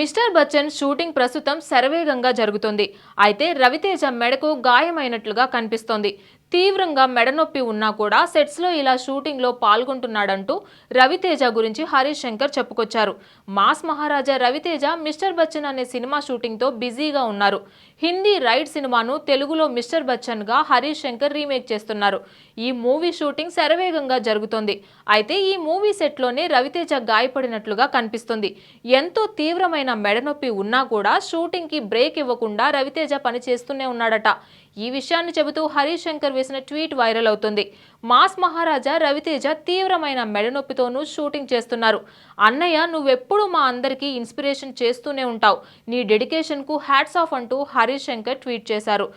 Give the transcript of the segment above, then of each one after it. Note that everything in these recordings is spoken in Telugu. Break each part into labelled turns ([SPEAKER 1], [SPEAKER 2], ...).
[SPEAKER 1] మిస్టర్ బచ్చన్ షూటింగ్ ప్రస్తుతం శరవేగంగా జరుగుతుంది. అయితే రవితేజ మెడకు గాయమైనట్లుగా కనిపిస్తోంది. తీవ్రంగా మెడనొప్పి ఉన్నా కూడా సెట్స్లో ఇలా షూటింగ్లో పాల్గొంటున్నాడంటూ రవితేజ గురించి హరీష్ శంకర్ చెప్పుకొచ్చారు. మాస్ మహారాజా రవితేజ మిస్టర్ బచ్చన్ అనే సినిమా షూటింగ్తో బిజీగా ఉన్నారు. హిందీ రైడ్ సినిమాను తెలుగులో మిస్టర్ బచ్చన్గా హరీష్ శంకర్ రీమేక్ చేస్తున్నారు. ఈ మూవీ షూటింగ్ శరవేగంగా జరుగుతోంది. అయితే ఈ మూవీ సెట్లోనే రవితేజ గాయపడినట్లుగా కనిపిస్తుంది. ఎంతో తీవ్రమైన మెడనొప్పి ఉన్నా కూడా షూటింగ్కి బ్రేక్ ఇవ్వకుండా రవితేజ పని చేస్తూనే ఉన్నాడట. ఈ విషయాన్ని చెబుతూ హరీష్ శంకర్ వేసిన ట్వీట్ వైరల్ అవుతుంది. మాస్ మహారాజా రవితేజ తీవ్రమైన మెడనొప్పితోనూ షూటింగ్ చేస్తున్నారు. అన్నయ్య నువ్వెప్పుడు మా అందరికీ ఇన్స్పిరేషన్ చేస్తూనే ఉంటావు. నీ డెడికేషన్కు హ్యాట్స్ ఆఫ్ అంటూ హరీష్ శంకర్ ట్వీట్ చేశారు.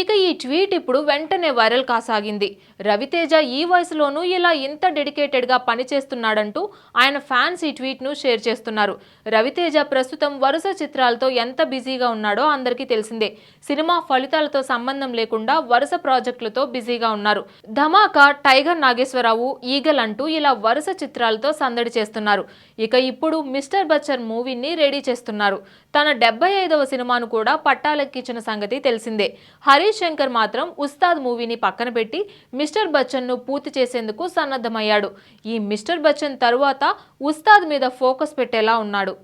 [SPEAKER 1] ఇక ఈ ట్వీట్ ఇప్పుడు వెంటనే వైరల్ కాసాగింది. రవితేజ ఈ వయసులోనూ ఇలా ఇంత డెడికేటెడ్గా పనిచేస్తున్నాడంటూ ఆయన ఫ్యాన్స్ ఈ ట్వీట్ను షేర్ చేస్తున్నారు. రవితేజ ప్రస్తుతం వరుస చిత్రాలతో ఎంత బిజీగా ఉన్నాడో అందరికీ తెలిసిందే. సినిమా ఫలితాలతో సంబంధం లేకుండా వరుస ప్రాజెక్టులతో బిజీగా ఉన్నారు. ధమాకా టైగర్ నాగేశ్వరరావు ఈగల్ అంటూ ఇలా వరుస చిత్రాలతో సందడి చేస్తున్నారు. ఇక ఇప్పుడు మిస్టర్ బచ్చన్ మూవీని రెడీ చేస్తున్నారు. తన డెబ్బై ఐదవ సినిమాను కూడా పట్టాలెక్కించిన సంగతి తెలిసిందే. హరీష్ శంకర్ మాత్రం ఉస్తాద్ మూవీని పక్కన పెట్టి మిస్టర్ బచ్చన్ను పూర్తి చేసేందుకు సన్నద్ధమయ్యాడు. ఈ మిస్టర్ బచ్చన్ తరువాత ఉస్తాద్ మీద ఫోకస్ పెట్టేలా ఉన్నాడు.